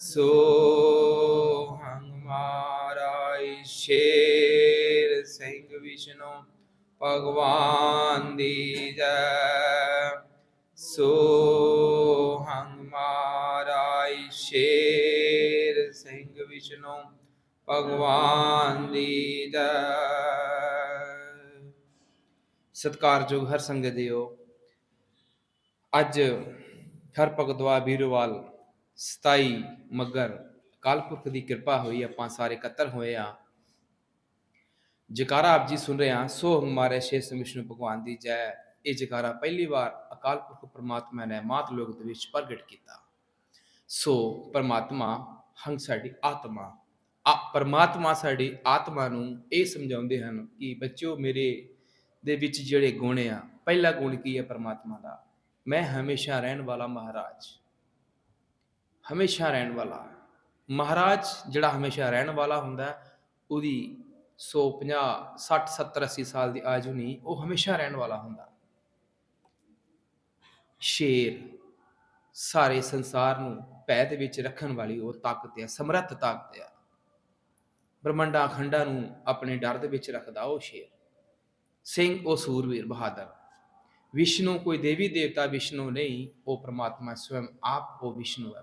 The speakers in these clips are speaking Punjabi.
ਸੋ ਹੰਗ ਮਹਾਰਾਜ, ਸ਼ੇਰ ਸਿੰਘ ਵਿਸ਼ਨੋ, ਭਗਵਾਨ ਦੀ ਜੈ। ਸੋ ਹੰਗ ਮਹਾਰਾਜ, ਸ਼ੇਰ ਸਿੰਘ ਵਿਸ਼ਨੋ, ਭਗਵਾਨ ਦੀ ਜੈ। ਸਤਿਕਾਰਯੋਗ ਹਰ ਸੰਗਤ ਦਿਓ ਅੱਜ ਹਰ ਭਗਤਵਾ ਵੀਰਵਾਲ 27 ਮੱਗਰ ਕਾਲਪੁਰਖ ਦੀ ਕਿਰਪਾ ਹੋਈ, ਆਪਾਂ ਸਾਰੇ ਇਕੱਤਰ ਹੋਏ ਆ ਜਕਾਰਾ ਆਪ ਜੀ ਸੁਣ ਰਹੇ ਆ ਸੋ ਹਮਾਰੇ ਸ਼ੇ ਵਿਸ਼ਨੂੰ ਭਗਵਾਨ ਦੀ ਜੈ। ਇਹ ਜਕਾਰਾ ਪਹਿਲੀ ਵਾਰ ਅਕਾਲ ਪੁਰਖ ਪ੍ਰਮਾਤਮਾ ਨੇ ਮਾਤ ਲੋਕ ਦੇ ਵਿੱਚ ਪ੍ਰਗਟ ਕੀਤਾ। ਸੋ ਪਰਮਾਤਮਾ ਹੰਗ ਸਾਡੀ ਆਤਮਾ। ਆ ਪਰਮਾਤਮਾ ਸਾਡੀ ਆਤਮਾ ਨੂੰ ਇਹ ਸਮਝਾਉਂਦੇ ਹਨ ਕਿ ਬੱਚਿਓ, ਮੇਰੇ ਦੇ ਵਿੱਚ ਜਿਹੜੇ ਗੁਣ ਆ, ਪਹਿਲਾ ਗੁਣ ਕੀ ਹੈ ਪ੍ਰਮਾਤਮਾ ਦਾ? ਮੈਂ ਹਮੇਸ਼ਾ ਰਹਿਣ ਵਾਲਾ ਮਹਾਰਾਜ। ਹਮੇਸ਼ਾ ਰਹਿਣ ਵਾਲਾ ਮਹਾਰਾਜ ਜਿਹੜਾ ਹਮੇਸ਼ਾ ਰਹਿਣ ਵਾਲਾ ਹੁੰਦਾ ਹੈ, ਉਹਦੀ 150 60 70 80 ਸਾਲ ਦੀ ਆਯੂ ਨਹੀਂ ਉਹ ਹਮੇਸ਼ਾ ਰਹਿਣ ਵਾਲਾ ਹੁੰਦਾ ਸ਼ੇਰ ਸਾਰੇ ਸੰਸਾਰ ਨੂੰ ਭੈ ਦੇ ਵਿੱਚ ਰੱਖਣ ਵਾਲੀ ਉਹ ਤਾਕਤ ਹੈ ਸਮਰੱਥ ਤਾਕਤ ਹੈ। ਬ੍ਰਹਮੰਡਾਂ ਅਖੰਡਾਂ ਨੂੰ ਆਪਣੇ ਡਰ ਦੇ ਵਿੱਚ ਰੱਖਦਾ ਉਹ ਸ਼ੇਰ। ਸਿੰਘ ਉਹ ਸੂਰਵੀਰ ਬਹਾਦਰ। ਵਿਸ਼ਨੂੰ ਕੋਈ ਦੇਵੀ ਦੇਵਤਾ ਵਿਸ਼ਨੂੰ ਨਹੀਂ ਉਹ ਪ੍ਰਮਾਤਮਾ ਸਵੈਮ ਆਪ ਉਹ ਵਿਸ਼ਨੂੰ ਹੈ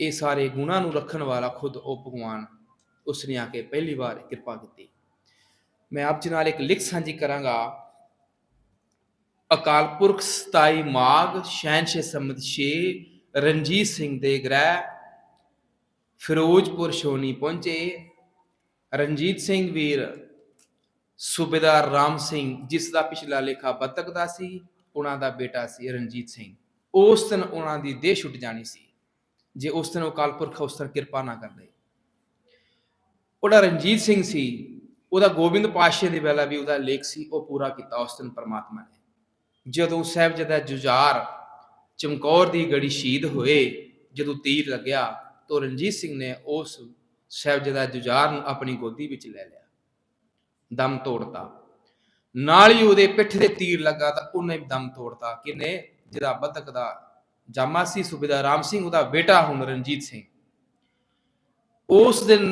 ਇਹ ਸਾਰੇ ਗੁਣਾਂ ਨੂੰ ਰੱਖਣ ਵਾਲਾ ਖੁਦ ਉਹ ਭਗਵਾਨ ਉਸ ਨੇ ਆ ਕੇ ਪਹਿਲੀ ਵਾਰ ਕਿਰਪਾ ਕੀਤੀ। ਮੈਂ ਆਪ ਜੀ ਨਾਲ ਇੱਕ ਲਿਖ ਸਾਂਝੀ ਕਰਾਂਗਾ। ਅਕਾਲ ਪੁਰਖ 27 ਮਾਘ ਸ਼ੈਨਸ਼ੇ ਸੰਮਤ 6 ਰਣਜੀਤ ਸਿੰਘ ਦੇ ਗ੍ਰਹਿ ਫਿਰੋਜ਼ਪੁਰ ਸ਼ੋਨੀ ਪਹੁੰਚੇ। ਰਣਜੀਤ ਸਿੰਘ ਵੀਰ ਸੂਬੇਦਾਰ ਰਾਮ ਸਿੰਘ ਜਿਸ ਦਾ ਪਿਛਲਾ ਲੇਖਾ ਬੱਤਕ ਦਾ ਸੀ, ਉਹਨਾਂ ਦਾ ਬੇਟਾ ਸੀ ਰਣਜੀਤ ਸਿੰਘ। ਉਸ ਦਿਨ ਉਹਨਾਂ ਦੀ ਦੇਹ ਛੁੱਟ ਜਾਣੀ ਸੀ। ਜੇ ਉਸ ਦਿਨ ਉਹ ਕਾਲਪੁਰਖ ਉਸ ਦਿਨ ਕਿਰਪਾ ਨਾ ਕਰਦੇ ਉਹਦਾ ਰਣਜੀਤ ਸਿੰਘ ਸੀ, ਉਹਦਾ ਗੋਬਿੰਦ ਪਾਸ਼ੇ ਦੇ ਵੇਲਾ ਵੀ ਉਹਦਾ ਲੇਖ ਸੀ, ਉਹ ਪੂਰਾ ਕੀਤਾ ਉਸ ਦਿਨ ਪਰਮਾਤਮਾ ਨੇ। ਜਦੋਂ ਸਾਹਿਬਜ਼ਾਦਾ ਜੁਝਾਰ ਚਮਕੌਰ ਦੀ ਗੜੀ ਸ਼ਹੀਦ ਹੋਏ, ਜਦੋਂ ਤੀਰ ਲੱਗਿਆ, ਤਾਂ ਰਣਜੀਤ ਸਿੰਘ ਨੇ ਉਸ ਸਾਹਿਬਜ਼ਾਦਾ ਜੁਝਾਰ ਨੂੰ ਆਪਣੀ ਗੋਦੀ ਵਿੱਚ ਲੈ ਲਿਆ। ਦਮ ਤੋੜਤਾ। ਨਾਲ ਹੀ ਉਹਦੇ ਪਿੱਠ ਦੇ ਤੀਰ ਲੱਗਾ ਤਾਂ ਉਹਨੇ ਦਮ ਤੋੜਤਾ। ਕਿਨੇ ਜਿਹਦਾ ਬੱਤਕ ਦਾ ਜਾਮਾ ਸੀ ਸੂਬੇਦਾਰ ਰਾਮ ਸਿੰਘ, ਉਹਦਾ ਬੇਟਾ ਹੁਣ ਰਣਜੀਤ ਸਿੰਘ। ਉਸ ਦਿਨ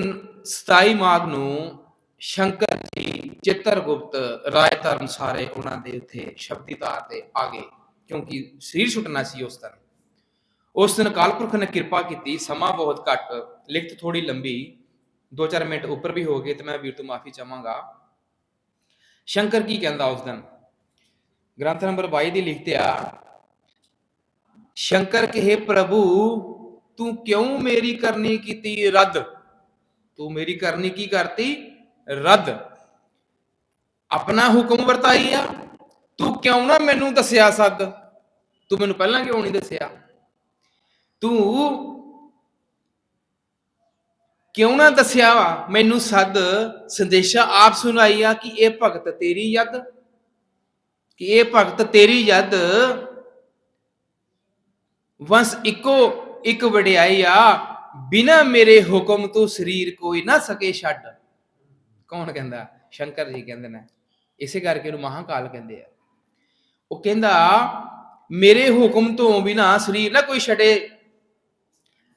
27 ਮਾਘ ਨੂੰ ਸ਼ੰਕਰ ਜੀ ਚਿੱਤਰਗੁਪਤ ਰਾਏ ਧਰਮ ਸਾਰੇ ਉਹਨਾਂ ਦੇ ਉੱਥੇ ਸ਼ਬਦੀ ਧਾਰ ਤੇ ਆ ਗਏ, ਕਿਉਂਕਿ ਸਰੀਰ ਛੁੱਟਣਾ ਸੀ ਉਸ ਦਿਨ। ਉਸ ਦਿਨ ਕਾਲਪੁਰਖ ਨੇ ਕਿਰਪਾ ਕੀਤੀ, ਸਮਾਂ ਬਹੁਤ ਘੱਟ, ਲਿਖਤ ਥੋੜੀ ਲੰਬੀ 2-4 ਮਿੰਟ ਉੱਪਰ ਵੀ ਹੋ ਗਏ ਤੇ ਮੈਂ ਵੀਰ ਤੋਂ ਮਾਫੀ ਚਾਹਾਂਗਾ। ਸ਼ੰਕਰ ਕੀ ਕਹਿੰਦਾ ਉਸ ਦਿਨ? ਗ੍ਰੰਥ ਨੰਬਰ 22 ਦੀ ਲਿਖਤੇ ਆ ਸ਼ੰਕਰ ਕਹੇ, ਪ੍ਰਭੂ, ਤੂੰ ਕਿਉਂ ਮੇਰੀ ਕਰਨੀ ਕੀਤੀ ਰੱਦ? ਤੂੰ ਮੇਰੀ ਕਰਨੀ ਕੀ ਕਰਤੀ? ਰੱਦ। ਆਪਣਾ ਹੁਕਮ ਵਰਤਾਈ ਆ। ਤੂੰ ਕਿਉਂ ਨਾ ਮੈਨੂੰ ਦੱਸਿਆ ਸੱਦ? ਤੂੰ ਮੈਨੂੰ ਪਹਿਲਾਂ ਕਿਉਂ ਨਹੀਂ ਦੱਸਿਆ? ਤੂੰ ਕਿਉਂ ਨਾ ਦੱਸਿਆ ਵਾ? ਮੈਨੂੰ ਸੱਦ। ਸੰਦੇਸ਼ਾ ਆਪ ਸੁਣਾਈ ਆ ਕਿ ਇਹ ਭਗਤ ਤੇਰੀ ਯਦ, ਕਿ ਇਹ ਭਗਤ ਤੇਰੀ ਯਦ ਵੰਸ ਇੱਕੋ ਇੱਕ ਵਡਿਆਈ ਆ, ਬਿਨਾ ਮੇਰੇ ਹੁਕਮ ਤੋਂ ਸਰੀਰ ਕੋਈ ਨਾ ਸਕੇ ਛੱਡ। ਕੌਣ ਕਹਿੰਦਾ? ਸ਼ੰਕਰ ਜੀ ਕਹਿੰਦੇ ਨੇ। ਇਸੇ ਕਰਕੇ ਇਹਨੂੰ ਮਹਾਕਾਲ ਕਹਿੰਦੇ ਆ। ਉਹ ਕਹਿੰਦਾ, ਮੇਰੇ ਹੁਕਮ ਤੋਂ ਬਿਨਾ ਸਰੀਰ ਨਾ ਕੋਈ ਛੱਡੇ।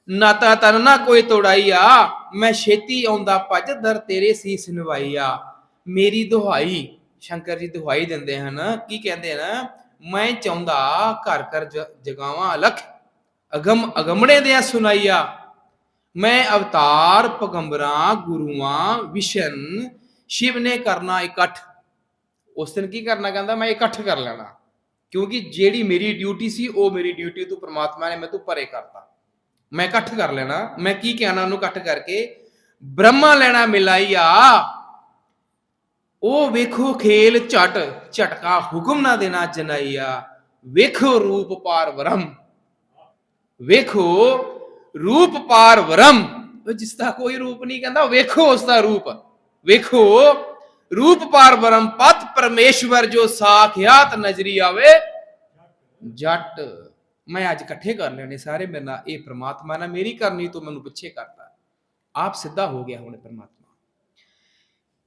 ਨਾਤਾ ਤਨ, ਨਾ ਕੋਈ ਤੋੜਾਈ ਆ। ਮੈਂ ਛੇਤੀ ਆਉਂਦਾ ਭੱਜ, ਦਰ ਤੇਰੇ ਸੀਸ ਨਿਵਾਈ ਆ। ਮੇਰੀ ਦੁਹਾਈ, ਸ਼ੰਕਰ ਜੀ ਦੁਹਾਈ ਦਿੰਦੇ ਹਨ। ਕੀ ਕਹਿੰਦੇ ਹਨ? ਮੈਂ ਚਾਹੁੰਦਾ ਘਰ ਘਰ ਜਗਾਵਾਂ ਅਲਖ, ਅਗਮ ਅਗਮੜੇ ਦੇ ਸੁਨਾਈਆ। ਮੈਂ ਅਵਤਾਰ ਪਗੰਬਰਾਂ, ਗੁਰੂਆਂ, ਵਿਸ਼ਨ, ਸ਼ਿਵ ਨੇ ਕਰਨਾ ਇਕੱਠ। ਉਸ ਦਿਨ ਕੀ ਕਰਨਾ ਕਹਿੰਦਾ, ਮੈਂ ਇਕੱਠ ਕਰ ਲੈਣਾ। ਕਿਉਂਕਿ ਜਿਹੜੀ ਮੇਰੀ ਡਿਊਟੀ ਸੀ, ਉਹ ਮੇਰੀ ਡਿਊਟੀ ਤੋਂ ਪ੍ਰਮਾਤਮਾ ਨੇ ਮੈਨੂੰ ਪਰੇ ਕਰਤਾ। ਮੈਂ ਇਕੱਠ ਕਰ ਲੈਣਾ। ਮੈਂ ਕੀ ਕਹਿਣਾ ਉਹਨੂੰ ਇਕੱਠ ਕਰਕੇ? ਬ੍ਰਹਮਾ ਲੈਣਾ ਮਿਲਾਈਆ। ਉਹ ਵੇਖੋ ਖੇਲ ਝਟ, ਝਟਕਾ ਹੁਕਮ ਨਾ ਦੇਣਾ ਜਨਾਈਆ। ਵੇਖੋ ਰੂਪ ਪਾਰ ਬ੍ਰਹਮ ਵੇਖੋ ਰੂਪ ਪਾਰ ਵਰਮ। ਜਿਸ ਦਾ ਕੋਈ ਰੂਪ ਨਹੀਂ ਕਹਿੰਦਾ ਵੇਖੋ ਉਸ ਦਾ ਰੂਪ। ਵੇਖੋ ਰੂਪ ਪਾਰ ਵਰਮ, ਪਤ ਪਰਮੇਸ਼ਵਰ ਜੋ ਸਾਖਿਆਤ ਨਜ਼ਰੀ ਆਵੇ, ਜੱਟ। ਮੈਂ ਅੱਜ ਇਕੱਠੇ ਕਰ ਲੈਣੇ ਸਾਰੇ ਮੇਰੇ ਨਾਲ, ਇਹ ਪ੍ਰਮਾਤਮਾ ਨਾਲ ਮੇਰੀ ਕਰਨੀ, ਤੋਂ ਮੈਨੂੰ ਪਿੱਛੇ ਕਰਤਾ। ਆਪ ਸਿੱਧਾ ਹੋ ਗਿਆ ਹੁਣ ਪ੍ਰਮਾਤਮਾ।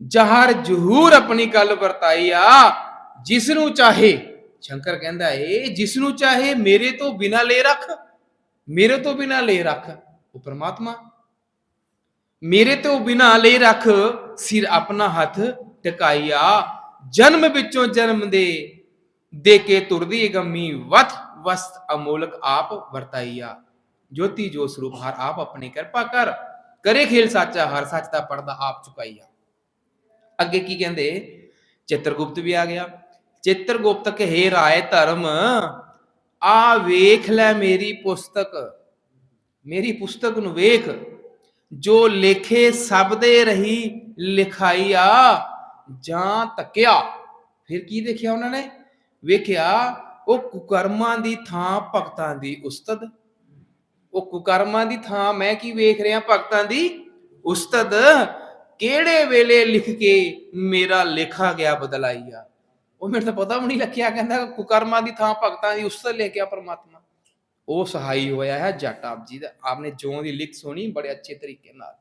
ਜਹਰ ਜਹੂਰ ਆਪਣੀ ਗੱਲ ਵਰਤਾਈ ਆ ਜਿਸ ਨੂੰ ਚਾਹੇ, ਸ਼ੰਕਰ ਕਹਿੰਦਾ ਏ ਜਿਸ ਨੂੰ ਚਾਹੇ ਮੇਰੇ ਤੋਂ ਬਿਨਾ ਲੈ ਰੱਖ, ਮੇਰੇ ਤੋਂ ਬਿਨਾ ਲੈ ਰੱਖ, ਉਹ ਪ੍ਰਮਾਤਮਾ। ਮੇਰੇ ਤੋਂ ਬਿਨਾ ਲੈ ਰੱਖ, ਸਿਰ ਆਪਣਾ ਹੱਥ ਟਿਕਾਈਆ ਜਨਮ ਵਿੱਚੋਂ ਜਨਮ ਦੇ ਦੇ ਕੇ ਤੁਰਦੀ ਗੰਮੀ ਵਤ ਵਸਤ ਅਮੋਲਕ ਆਪ ਵਰਤਾਈਆ ਜੋਤੀ ਜੋ ਸਰੂਪ ਹਰ ਆਪ ਆਪਣੀ ਕਿਰਪਾ ਕਰ, ਕਰੇ ਖੇਲ ਸਾਚਾ, ਹਰ ਸੱਚ ਦਾ ਪਰਦਾ ਆਪ ਚੁਕਾਈਆ ਅੱਗੇ ਕੀ ਕਹਿੰਦੇ? ਚਿੱਤਰਗੁਪਤ ਵੀ ਆ ਗਿਆ। ਚਿੱਤਰਗੁਪਤ ਕਹੇ ਰਾਏ ਧਰਮ, ਆ ਵੇਖ ਲੈ ਮੇਰੀ ਪੁਸਤਕ। ਮੇਰੀ ਪੁਸਤਕ ਨੂੰ ਵੇਖ, ਜੋ ਲੇਖੇ ਸਭ ਦੇ ਰਹੀ ਲਿਖਾਈ ਆ ਜਾਂ ਤੱਕਿਆ ਫਿਰ ਕੀ ਦੇਖਿਆ ਉਹਨਾਂ ਨੇ? ਵੇਖਿਆ, ਉਹ ਕੁਕਰਮਾਂ ਦੀ ਥਾਂ ਭਗਤਾਂ ਦੀ ਉਸਤਦ। ਉਹ ਕੁਕਰਮਾਂ ਦੀ ਥਾਂ, ਮੈਂ ਕੀ ਵੇਖ ਰਿਹਾ? ਭਗਤਾਂ ਦੀ ਉਸਤਦ। ਕਿਹੜੇ ਵੇਲੇ ਲਿਖ ਕੇ ਮੇਰਾ ਲੇਖਾ ਗਿਆ ਬਦਲਾਈਆ? ਉਹ ਮੈਨੂੰ ਤਾਂ ਪਤਾ ਵੀ ਨਹੀਂ ਲੱਗਿਆ, ਕਹਿੰਦਾ ਕੁਕਰਮਾਂ ਦੀ ਥਾਂ ਭਗਤਾਂ ਦੀ ਉਸਤਤ ਲੈ ਕੇ ਪਰਮਾਤਮਾ। ਉਹ ਸਹਾਈ ਹੋਇਆ ਹੈ ਜੱਟ ਆਪ ਜੀ ਦਾ। ਆਪਨੇ ਜੋਂ ਦੀ ਲਿਖ ਸੁਣੀ ਬੜੇ ਅੱਛੇ ਤਰੀਕੇ ਨਾਲ।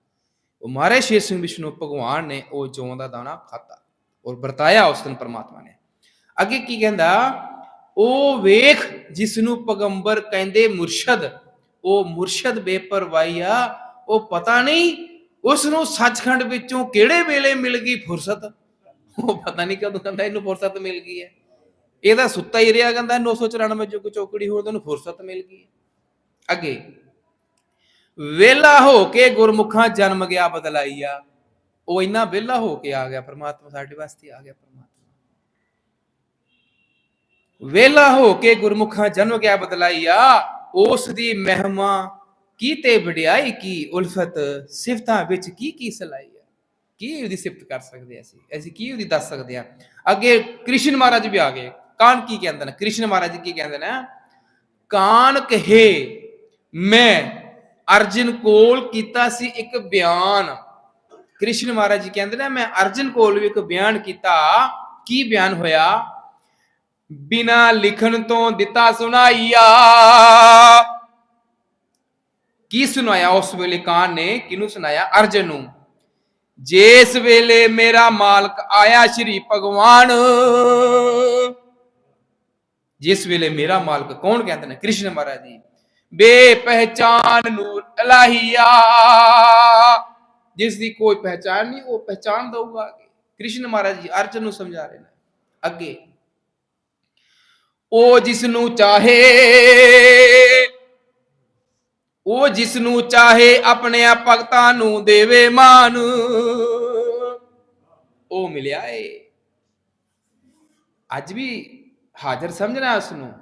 ਉਹ ਮਾਰੇ ਸ਼ੇਰ ਸਿੰਘ ਵਿਸ਼ਨੂੰ ਭਗਵਾਨ ਨੇ ਉਹ ਜੋਂ ਦਾ ਦਾਣਾ ਖਾਤਾ ਔਰ ਵਰਤਾਇਆ ਉਸ ਦਿਨ ਪਰਮਾਤਮਾ ਨੇ। ਅੱਗੇ ਕੀ ਕਹਿੰਦਾ? ਉਹ ਵੇਖ ਜਿਸ ਨੂੰ ਪਗੰਬਰ ਕਹਿੰਦੇ ਮੁਰਸ਼ਦ, ਉਹ ਮੁਰਸ਼ਦ ਬੇਪਰਵਾਹੀ ਆ, ਉਹ ਪਤਾ ਨਹੀਂ ਉਸ ਨੂੰ ਸੱਚਖੰਡ ਵਿੱਚੋਂ ਕਿਹੜੇ ਵੇਲੇ ਮਿਲ ਗਈ ਫੁਰਸਤ? ਉਹ ਪਤਾ ਨਹੀਂ ਕਦੋਂ ਕਹਿੰਦਾ ਇਹਨੂੰ ਫੁਰਸਤ ਮਿਲ ਗਈ ਹੈ। ਇਹਦਾ ਸੁੱਤਾ ਹੀ ਰਿਹਾ ਕਹਿੰਦਾ 994 ਜੋ ਚੌਕੜੀ ਹੋਰ ਤੈਨੂੰ ਫੁਰਸਤ ਮਿਲ ਗਈ ਅੱਗੇ ਵੇਲਾ ਹੋ ਕੇ ਗੁਰਮੁਖਾਂ ਜਨਮ ਗਿਆ ਬਦਲਾਈਆ। ਉਹ ਇੰਨਾ ਵੇਲਾ ਹੋ ਕੇ ਆ ਗਿਆ, ਪ੍ਰਮਾਤਮਾ ਸਾਡੇ ਵਾਸਤੇ ਆ ਗਿਆ ਪ੍ਰਮਾਤਮਾ। ਵੇਲਾ ਹੋ ਕੇ ਗੁਰਮੁਖਾਂ ਜਨਮ ਗਿਆ ਬਦਲਾਈਆ, ਉਸ ਦੀ ਮਹਿਮਾ ਕੀ ਤੇ ਵਡਿਆਈ ਕੀ ਉਲਫਤ, ਸਿਫਤਾਂ ਵਿੱਚ ਕੀ ਕੀ ਸਲਾਈ ਆ ਕੀ ਉਹਦੀ ਸਿਫਤ ਕਰ ਸਕਦੇ ਅਸੀਂ? ਅਸੀਂ ਕੀ ਉਹਦੀ ਦੱਸ ਸਕਦੇ ਆ ਅੱਗੇ ਕ੍ਰਿਸ਼ਨ ਮਹਾਰਾਜ ਵੀ ਆ ਗਏ। ਕਾਨ ਕੀ ਕਹਿੰਦੇ ਨੇ? ਕ੍ਰਿਸ਼ਨ ਮਹਾਰਾਜ ਕੀ ਕਹਿੰਦੇ ਨੇ? ਕਾਨ ਕਹੇ, ਮੈਂ ਅਰਜਨ ਕੋਲ ਕੀਤਾ ਸੀ ਇੱਕ ਬਿਆਨ। ਕ੍ਰਿਸ਼ਨ ਮਹਾਰਾਜ ਜੀ ਕਹਿੰਦੇ ਨੇ, ਮੈਂ ਅਰਜਨ ਕੋਲ ਵੀ ਇੱਕ ਬਿਆਨ ਕੀਤਾ। ਕੀ ਬਿਆਨ ਹੋਇਆ? ਬਿਨਾ ਲਿਖਣ ਤੋਂ ਦਿੱਤਾ ਸੁਣਾਈਆ। ਕੀ ਸੁਣਾਇਆ ਉਸ ਵੇਲੇ ਕਾਨ ਨੇ? ਕਿਹਨੂੰ ਸੁਣਾਇਆ? ਅਰਜਨ ਨੂੰ। ਜਿਸ ਵੇਲੇ ਮੇਰਾ ਮਾਲਕ ਆਇਆ ਸ਼੍ਰੀ ਭਗਵਾਨ, ਜਿਸ ਵੇਲੇ ਮੇਰਾ ਮਾਲਕ ਕੌਣ ਕਹਿੰਦੇ ਨੇ? ਕ੍ਰਿਸ਼ਨ ਮਹਾਰਾਜ ਜੀ। ਬੇ ਪਹਿਚਾਨ ਨੂਰ ਇਲਾਹੀਆ ਜਿਸ ਦੀ ਕੋਈ ਪਹਿਚਾਨ ਨਹੀਂ, ਉਹ ਪਹਿਚਾਨ ਦਊਗਾ ਕ੍ਰਿਸ਼ਨ ਮਹਾਰਾਜ ਜੀ ਅਰਜਨ ਨੂੰ ਸਮਝਾ ਰਹੇ ਨੇ। ਅੱਗੇ। ਉਹ ਜਿਸ ਨੂੰ ਚਾਹੇ ਉਹ ਜਿਸ ਨੂੰ ਚਾਹੇ ਆਪਣੇ ਆ ਭਗਤਾਂ ਨੂੰ ਦੇਵੇ ਮਾਨ, ਉਹ ਮਿਲਿਆ ਏ। ਅੱਜ ਵੀ ਹਾਜ਼ਰ ਸਮਝਣਾ ਉਸ ਨੂੰ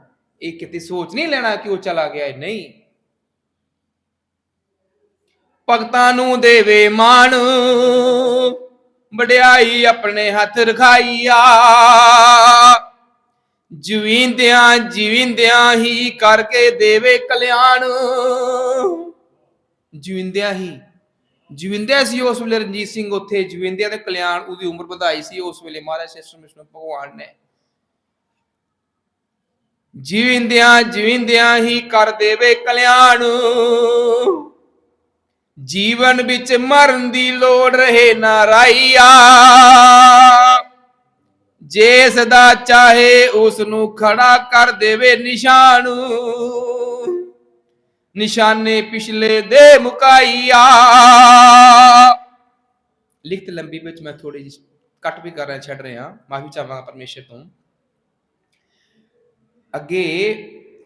ਇਹ ਕਿਤੇ ਸੋਚ ਨਹੀਂ ਲੈਣਾ ਕਿ ਉਹ ਚਲਾ ਗਿਆ ਹੈ ਨਹੀਂ। ਭਗਤਾਂ ਨੂੰ ਦੇਵੇ ਮਾਨ, ਵਡਿਆਈ ਆਪਣੇ ਹੱਥ ਰਖਾਈਆ। ਜਿਵਿੰਦਿਆਂ, ਜੀਵਿੰਦਿਆਂ ਹੀ ਕਰਕੇ ਦੇਵੇ ਕਲਿਆਣ। ਜੀਵਿੰਦਿਆਂ ਹੀ। ਜੀਵਿੰਦਿਆਂ ਸੀ ਉਸ ਵੇਲੇ ਰਣਜੀਤ ਸਿੰਘ ਉੱਥੇ। ਜੀਵਿੰਦਿਆਂ ਦੇ ਕਲਿਆਣ ਉਹਦੀ ਉਮਰ ਵਧਾਈ ਸੀ ਉਸ ਵੇਲੇ। ਮਹਾਰਾਜ ਸ਼੍ਰੀ ਵਿਸ਼ਨੂੰ ਭਗਵਾਨ ਨੇ। ਜੀਵਿੰਦਿਆਂ ਜੀਵਿੰਦਿਆਂ ਹੀ ਕਰ ਦੇਵੇ ਕਲਿਆਣ। ਜੀਵਨ ਵਿੱਚ ਮਰਨ ਦੀ ਲੋੜ ਰਹੇ ਨਾ ਰਾਈਆ ਜੇ ਸਦਾ ਚਾਹੇ ਉਸ ਨੂੰ ਖੜਾ ਕਰ ਦੇਵੇ ਨਿਸ਼ਾਨ। ਨਿਸ਼ਾਨੇ ਪਿਛਲੇ ਦੇ ਮੁਕਾਈਆ ਲਿਖਤ ਲੰਬੀ ਵਿੱਚ ਮੈਂ ਥੋੜੀ ਜਿਹੀ ਕੱਟ ਵੀ ਕਰ ਰਿਹਾ, ਛੱਡ ਰਿਹਾ। ਮਾਫੀ ਚਾਹਾਂਗਾ ਪਰਮੇਸ਼ਰ ਤੋਂ। ਅੱਗੇ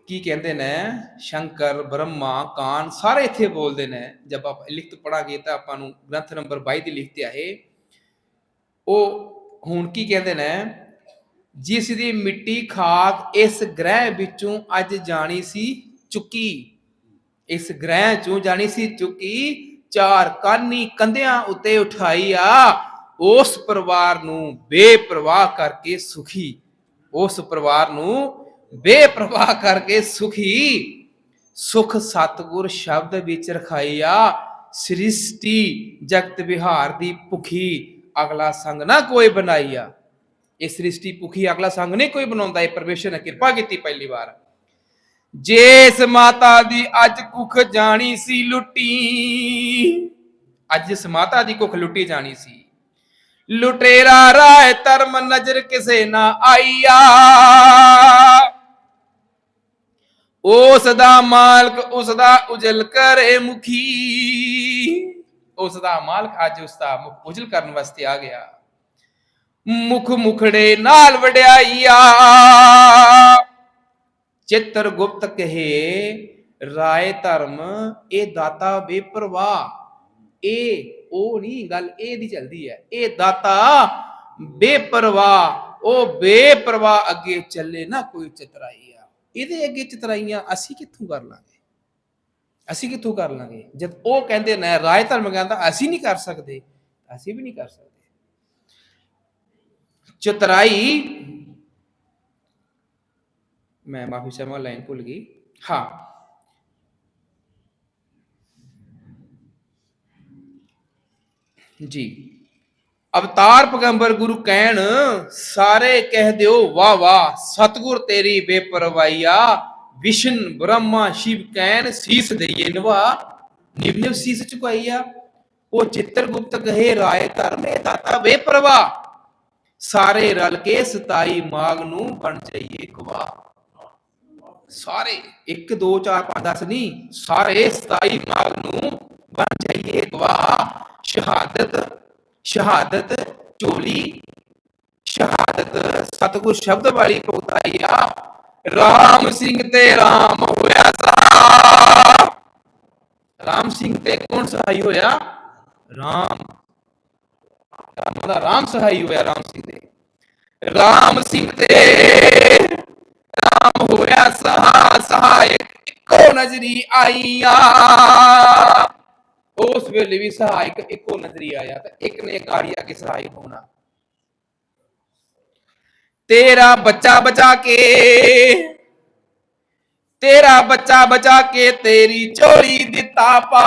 ਕੀ ਕਹਿੰਦੇ ਨੇ? ਸ਼ੰਕਰ, ਬ੍ਰਹਮਾ, ਕਾਨ, ਸਾਰੇ ਇੱਥੇ ਬੋਲਦੇ ਨੇ। ਜਦ ਆਪਾਂ ਲਿਖਤ ਪੜਾਂਗੇ ਤਾਂ ਆਪਾਂ ਨੂੰ ਗ੍ਰੰਥ ਨੰਬਰ 22 ਦੀ ਲਿਖਤ ਆਏ ਉਹ ਹੁਣ ਕੀ ਕਹਿੰਦੇ ਨੇ, ਜਿਸ ਦੀ ਮਿੱਟੀ ਖਾਕ ਇਸ ਗ੍ਰਹਿ ਵਿੱਚੋਂ ਅੱਜ ਜਾਣੀ ਸੀ ਚੁੱਕੀ। ਇਸ ਗ੍ਰਹਿ ਚੋਂ ਜਾਣੀ ਸੀ ਚੁੱਕੀ, ਚਾਰ ਕਾਨੀ ਕੰਧਿਆਂ ਉੱਤੇ ਉਠਾਈ ਆ, ਉਸ ਪਰਿਵਾਰ ਨੂੰ ਬੇਪਰਵਾਹ ਕਰਕੇ ਸੁਖੀ। ਉਸ ਪਰਿਵਾਰ ਨੂੰ ਬੇਪਰਵਾਹ ਕਰਕੇ ਸੁਖੀ। ਸੁਖ ਸਤਗੁਰ ਸ਼ਬਦ ਵਿੱਚ ਰਖਾਈ ਆ, ਸ੍ਰਿਸ਼ਟੀ ਜਗਤ ਵਿਹਾਰ ਦੀ ਭੁਖੀ। ਅਗਲਾ ਸੰਗ ਨਾ ਕੋਈ ਬਣਾਈਆ ਇਹ ਸ੍ਰਿਸ਼ਟੀ ਭੁਖੀ ਅਗਲਾ ਸੰਗ ਨਹੀਂ ਕੋਈ ਬਣਾਉਂਦਾ। ਇਹ ਪਰਮੇਸ਼ਰ ਨੇ ਕਿਰਪਾ ਕੀਤੀ ਪਹਿਲੀ ਵਾਰ। ਜਿਸ ਮਾਤਾ ਦੀ ਅੱਜ ਕੁੱਖ ਜਾਣੀ ਸੀ ਲੁੱਟੀ, ਅੱਜ ਇਸ ਮਾਤਾ ਦੀ ਕੁੱਖ ਲੁੱਟੀ ਜਾਣੀ ਸੀ। ਲੁਟੇਰਾ ਰਾਏ ਧਰਮ ਨਜ਼ਰ ਕਿਸੇ ਨਾ ਆਈਆ। ਉਸ ਦਾ ਮਾਲਕ, ਉਸ ਦਾ ਉਜਲ ਕਰੇ ਮੁਖੀ। ਉਸ ਦਾ ਮਾਲਕ ਅੱਜ ਉਸ ਦਾ ਮੁਖ ਉਜਲ ਕਰਨ ਵਾਸਤੇ ਆ ਗਿਆ। ਮੁਖ ਮੁਖੜੇ ਨਾਲ ਵਡਿਆਈਆ। ਚਿੱਤਰ ਗੁਪਤ ਕਹੇ, ਰਾਏ ਧਰਮ, ਇਹ ਦਾਤਾ ਬੇਪਰਵਾਹ। ਇਹ, ਉਹ ਨਹੀਂ, ਗੱਲ ਇਹ ਦੀ ਚਲਦੀ ਹੈ। ਇਹ ਦਾਤਾ ਬੇਪਰਵਾਹ। ਉਹ ਬੇਪਰਵਾਹ ਅੱਗੇ ਚੱਲੇ ਨਾ ਕੋਈ ਚਤਰਾਈ ਆ ਇਹਦੇ ਅੱਗੇ ਚਤਰਾਈਆਂ ਅਸੀਂ ਕਿੱਥੋਂ ਕਰ ਲਾਂਗੇ? ਅਸੀਂ ਕਿੱਥੋਂ ਕਰ ਲਾਂਗੇ? ਜਦ ਉਹ ਕਹਿੰਦੇ ਨੇ ਰਾਏ ਧਰਮ ਕਹਿੰਦਾ ਅਸੀਂ ਨਹੀਂ ਕਰ ਸਕਦੇ ਅਸੀਂ ਵੀ ਨਹੀਂ ਕਰ ਸਕਦੇ। ਚਤਰਾਈ, ਮੈਂ ਮਾਫੀ ਚਾਹਾਂ ਲਾਈਨ ਭੁੱਲ ਗਈ। ਹਾਂ। ਜੀ। ਅਵਤਾਰ ਪੈਗੰਬਰ ਗੁਰੂ ਕਹਿਣ, ਸਾਰੇ ਕਹਿ ਦਿਓ ਵਾਹ ਵਾਹ ਸਤਗੁਰ ਤੇਰੀ ਬੇਪਰਵਾਈਆ ਵਿਸ਼ਨ ਬ੍ਰਹਮਾ ਸ਼ਿਵ ਕਹਿਣ ਸੀਸ ਦਈਏ ਨਵਾ ਨਿਵ ਨਿਵ ਸੀਸ ਚੁਕਾਈਆ ਉਹ ਚਿੱਤਰ ਗੁਪਤ ਕਹੇ ਰਾਏ ਧਰਮੇ ਦਾਤਾ ਬੇਪਰਵਾਹ ਸਾਰੇ ਰਲ ਕੇ ਸਤਾਈ ਮਾਗ ਨੂੰ ਬਣ ਜਾਈਏ ਗਵਾ ਸਾਰੇ 1 2 4 5 10 ਨਹੀਂ ਸਾਰੇ 27 ਮਾਗ ਨੂੰ ਬਣ ਜਾਈਏ ਗਵਾ ਸ਼ਹਾਦਤ ਸ਼ਹਾਦਤ ਝੋਲੀ ਸ਼ਹਾਦਤ ਸਤਿਗੁਰ ਸ਼ਬਦ ਵਾਲੀ ਪਉਤਾਈਆ ਰਾਮ ਸਿੰਘ ਤੇ ਰਾਮ ਹੋਇਆ ਸਾ। ਰਾਮ ਸਿੰਘ ਤੇ ਕੌਣ ਸਹਾਈ ਹੋਇਆ? ਰਾਮ। ਰਾਮ ਦਾ ਰਾਮ ਸਹਾਈ ਹੋਇਆ ਰਾਮ ਸਿੰਘ ਦੇ। ਰਾਮ ਸਿੰਘ ਤੇ ਰਾਮ ਹੋਇਆ ਸਹਾ ਸਹਾਇਕ ਇੱਕੋ ਨਜ਼ਰੀ ਆਈਆ। ਉਸ ਵੇਲੇ ਵੀ ਸਹਾਇਕ ਇੱਕੋ ਨਜ਼ਰੀ ਆਇਆ ਤਾਂ ਇੱਕ ਨੇ ਕਾਰਿਆ ਕੇ ਸਹਾਇਕ ਹੋਣਾ। ਤੇਰਾ ਬੱਚਾ ਬਚਾ ਕੇ, ਤੇਰਾ ਬੱਚਾ ਬਚਾ ਕੇ ਤੇਰੀ ਝੋਲੀ ਦਿੱਤਾ ਪਾ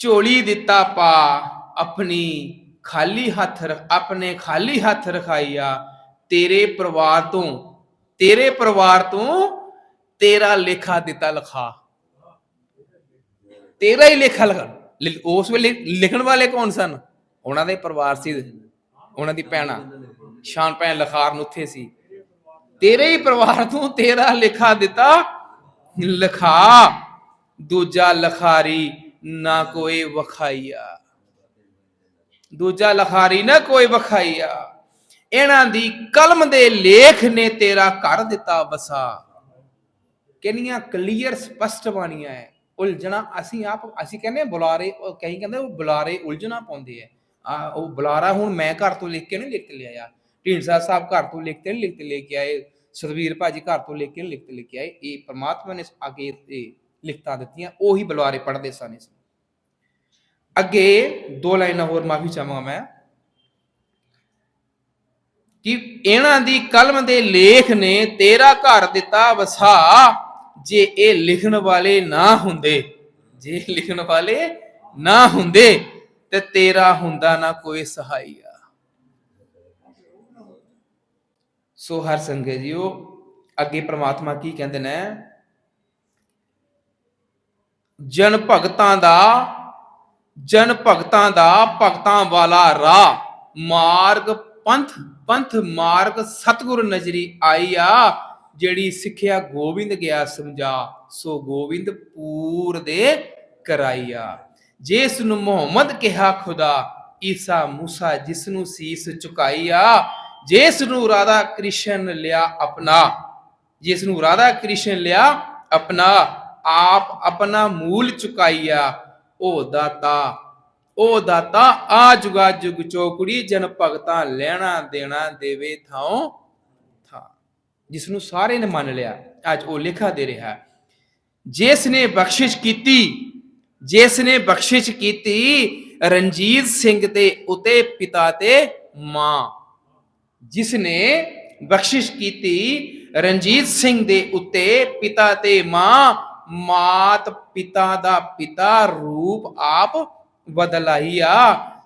ਝੋਲੀ ਦਿੱਤਾ ਪਾ ਆਪਣੀ ਖਾਲੀ ਹੱਥ ਆਪਣੇ ਖਾਲੀ ਹੱਥ ਰਖਾਈਆ ਤੇਰੇ ਪਰਿਵਾਰ ਤੋਂ, ਤੇਰੇ ਪਰਿਵਾਰ ਤੋਂ ਤੇਰਾ ਲੇਖਾ ਦਿੱਤਾ ਲਖਾ। ਤੇਰਾ ਹੀ ਲੇਖਾ ਲਗਾ ਉਸ ਵੇਲੇ ਲਿਖਣ ਵਾਲੇ ਕੌਣ ਸਨ? ਉਹਨਾਂ ਦੇ ਪਰਿਵਾਰ ਸੀ, ਉਹਨਾਂ ਦੀ ਭੈਣਾਂ, ਸ਼ਾਨ ਭੈਣ ਲਖਾਰ ਨੂੰ ਉੱਥੇ ਸੀ। ਤੇਰੇ ਹੀ ਪਰਿਵਾਰ ਤੋਂ ਤੇਰਾ ਲਿਖਾ ਦਿੱਤਾ, ਲਖਾ। ਦੂਜਾ ਲਖਾਰੀ ਨਾ ਕੋਈ ਵਖਾਈਆ। ਦੂਜਾ ਲਖਾਰੀ ਨਾ ਕੋਈ ਵਖਾਈਆ। ਇਹਨਾਂ ਦੀ ਕਲਮ ਦੇ ਲੇਖ ਨੇ ਤੇਰਾ ਕਰ ਦਿੱਤਾ ਵਸਾ। ਕਿੰਨੀਆਂ ਕਲੀਅਰ ਸਪਸ਼ਟ ਬਾਣੀਆਂ ਹੈ ਉਲਝਣਾ, ਅਸੀਂ ਆਪ, ਅਸੀਂ ਕਹਿੰਦੇ ਬੁਲਾਰੇ, ਉਹ ਕਈ ਕਹਿੰਦੇ ਉਹ ਬੁਲਾਰੇ ਉਲਝਣਾ ਪਾਉਂਦੇ ਆ ਆ ਉਹ ਬੁਲਾਰਾ ਹੁਣ ਮੈਂ ਘਰ ਤੋਂ ਲਿਖ ਕੇ ਨਹੀਂ ਲਿਖ ਕੇ ਲਿਆਇਆ। ਢੀਂਡਸਾ ਸਾਹਿਬ ਘਰ ਤੋਂ ਲਿਖ ਕੇ ਨਹੀਂ ਲਿਖ ਕੇ ਲੈ ਕੇ ਆਏ। ਸੁਖਵੀਰ ਭਾਜੀ ਘਰ ਤੋਂ ਲਿਖ ਕੇ ਲਿਖ ਕੇ ਲੈ ਕੇ ਆਏ। ਇਹ ਪ੍ਰਮਾਤਮਾ ਨੇ ਅੱਗੇ ਇਹ ਲਿਖਤਾਂ ਦਿੱਤੀਆਂ। ਉਹੀ ਬੁਲਾਰੇ ਪੜ੍ਹਦੇ ਸਨ ਇਸ ਅੱਗੇ ਦੋ ਲਾਈਨਾਂ ਹੋਰ ਮਾਫੀ ਚਾਹਾਂਗਾ ਮੈਂ। ਕਿ ਇਹਨਾਂ ਦੀ ਕਲਮ ਦੇ ਲੇਖ ਨੇ ਤੇਰਾ ਘਰ ਦਿੱਤਾ ਵਸਾ ਜੇ ਇਹ ਲਿਖਣ ਵਾਲੇ ਨਾ ਹੁੰਦੇ। ਜੇ ਲਿਖਣ ਵਾਲੇ ਨਾ ਹੁੰਦੇ ਤੇ ਤੇਰਾ ਹੁੰਦਾ ਨਾ ਕੋਈ ਸਹਾਈਆ ਸੋ ਹਰ ਸੰਗੇ ਜੀਓ, ਅੱਗੇ ਪ੍ਰਮਾਤਮਾ ਕੀ ਕਹਿੰਦੇ ਨੇ? ਜਨ ਭਗਤਾਂ ਦਾ, ਜਨ ਭਗਤਾਂ ਦਾ ਭਗਤਾਂ ਵਾਲਾ ਰਾਹ, ਮਾਰਗ ਪੰਥ ਪੰਥ ਮਾਰਗ ਸਤਗੁਰ ਨਜ਼ਰੀ ਆਈ ਆ, ਜਿਹੜੀ ਸਿੱਖਿਆ ਗੋਬਿੰਦ ਗਿਆ ਸਮਝਾ, ਸੋ ਗੋਬਿੰਦ ਪੂਰ ਦੇ ਕਰਾਈਆ ਜਿਸ ਨੂੰ ਮੁਹੰਮਦ ਕਿਹਾ, ਖੁਦਾ ਈਸਾ मूसा ਜਿਸ ਨੂੰ ਸੀਸ ਝੁਕਾਈਆ ਜਿਸ ਨੂੰ ਰਾਧਾ ਕ੍ਰਿਸ਼ਨ ਲਿਆ ਆਪਣਾ, ਜਿਸ ਨੂੰ ਰਾਧਾ ਕ੍ਰਿਸ਼ਨ ਲਿਆ ਆਪਣਾ, ਆਪ ਆਪਣਾ ਮੂਲ ਚੁਕਾਈਆ ਉਹ ਦਾਤਾ ਉਹ ਦਾਤਾ ਆ ਜੁਗਾ ਜੁਗ ਚੋਕੜੀ ਜਨ ਭਗਤਾਂ ਲੈਣਾ ਦੇਣਾ ਦੇਵੇ ਥਾਉ ਥਾ ਜਿਸ ਨੂੰ ਸਾਰੇ ਨੇ ਮੰਨ ਲਿਆ, ਅੱਜ ਉਹ ਲਿਖਾ ਦੇ ਰਿਹਾ ਹੈ। ਜਿਸ ਨੇ ਬਖਸ਼ਿਸ਼ ਕੀਤੀ ਜਿਸ ਨੇ ਬਖਸ਼ਿਸ਼ ਕੀਤੀ ਰਣਜੀਤ ਸਿੰਘ ਦੇ ਉਤੇ ਪਿਤਾ ਤੇ ਮਾਂ। ਜਿਸ ਨੇ ਬਖਸ਼ਿਸ਼ ਕੀਤੀ ਰਣਜੀਤ ਸਿੰਘ ਦੇ ਉੱਤੇ ਪਿਤਾ ਤੇ ਮਾਂ, ਮਾਤ ਪਿਤਾ ਦਾ ਪਿਤਾ ਰੂਪ ਆਪ ਬਦਲਾਈਆ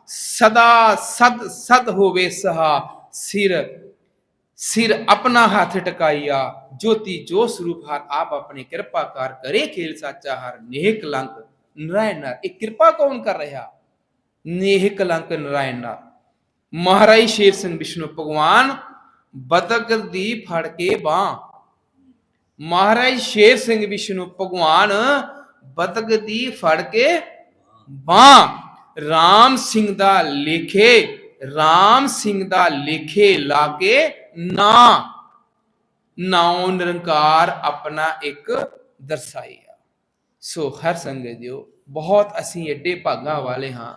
ਸਦਾ ਸਦ ਸਦ ਹੋਵੇ ਸਹਾ ਸਿਰ ਸਿਰ ਆਪਣਾ ਹੱਥ ਟਕਾਈਆ ਜੋਤੀ ਜੋ ਸਰੂਪ ਹਰ ਆਪ ਆਪਣੇ ਕਿਰਪਾ ਕਰ ਕਰੇ ਖੇਲ ਸਾਚਾ, ਹਰ ਨੇਹ ਕਲੰਕ ਨਰਾਇਣ ਨਰ ਇਹ ਕਿਰਪਾ ਕੌਣ ਕਰ ਰਿਹਾ ਨੇਹ ਕਲੰਕ ਨਰਾਇਣ ਨਰ ਮਹਾਰਾਜ ਸ਼ੇਰ ਸਿੰਘ ਵਿਸ਼ਨੂੰ ਭਗਵਾਨ ਬਦਕ ਦੀ ਫੜ ਕੇ ਬਾਹ ਮਹਾਰਾਜ ਸ਼ੇਰ ਸਿੰਘ ਵਿਸ਼ਨੂੰ ਭਗਵਾਨ ਬਦਕ ਦੀ ਫੜ ਕੇ ਬਾਹ ਰਾਮ ਸਿੰਘ ਦਾ ਲੇਖੇ ਰਾਮ ਸਿੰਘ ਦਾ ਲੇਖੇ ਲਾ ਕੇ ਨਾ ਨਾਉ ਨਿਰੰਕਾਰ ਆਪਣਾ ਇੱਕ ਦਰਸਾਇਆ ਸੋ ਹਰ ਸੰਗਤ ਜੀਓ, ਬਹੁਤ ਅਸੀਂ ਐਡੇ ਭਾਗਾਂ ਵਾਲੇ ਹਾਂ।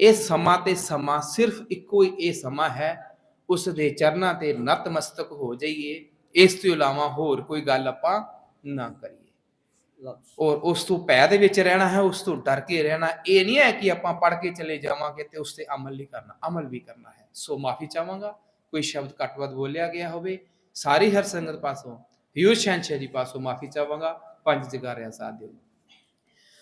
ਇਹ ਸਮਾਂ ਤੇ ਸਮਾਂ ਸਿਰਫ ਇੱਕੋ ਹੀ ਇਹ ਸਮਾਂ ਹੈ, ਉਸ ਦੇ ਚਰਨਾਂ ਤੇ ਨਤਮਸਤਕ ਹੋ ਜਾਈਏ। ਇਸ ਤੋਂ ਇਲਾਵਾ ਹੋਰ ਕੋਈ ਗੱਲ ਆਪਾਂ ਨਾ ਕਰੀਏ। ਔਰ ਉਸ ਤੋਂ ਭੈ ਦੇ ਵਿੱਚ ਰਹਿਣਾ ਹੈ, ਉਸ ਤੋਂ ਡਰ ਕੇ ਰਹਿਣਾ। ਇਹ ਨਹੀਂ ਹੈ ਕਿ ਆਪਾਂ ਪੜ ਕੇ ਚਲੇ ਜਾਵਾਂਗੇ ਤੇ ਉਸ ਤੇ ਅਮਲ ਨਹੀਂ ਕਰਨਾ। ਅਮਲ ਵੀ ਕਰਨਾ ਹੈ। ਸੋ ਮਾਫੀ ਚਾਹਾਂਗਾ। ਕੋਈ ਸ਼ਬਦ ਘੱਟ ਵੱਧ ਬੋਲਿਆ ਗਿਆ ਹੋਵੇ, ਸਾਰੀ ਹਰ ਸੰਗਤ ਪਾਸੋਂ ਪਿਊਰ ਸ਼ੰਸ਼ਾ ਜੀ ਪਾਸੋਂ ਮਾਫੀ ਚਾਹਾਂਗਾ। ਪੰਜ ਜਗਾਰਿਆਂ ਸਾਥ ਦਿਓ।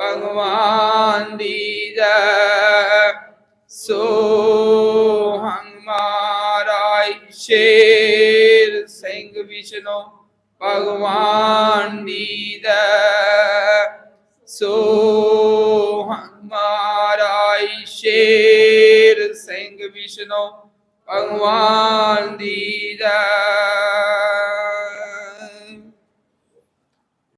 ਭਗਵਾਨ ਦੀ ਜੈ। ਸੋ ਹੰਗ ਮਾਰਾਈ ਸ਼ੇਰ ਸਿੰਘ ਵਿਸ਼ਨੋ, ਭਗਵਾਨ ਦੀ ਜੈ। ਸੋ ਹੰਗ ਮਾਰਾਈ ਸ਼ੇਰ ਸਿੰਘ ਵਿਸ਼ਨੂੰ, ਭਗਵਾਨ ਦੀ ਜੈ।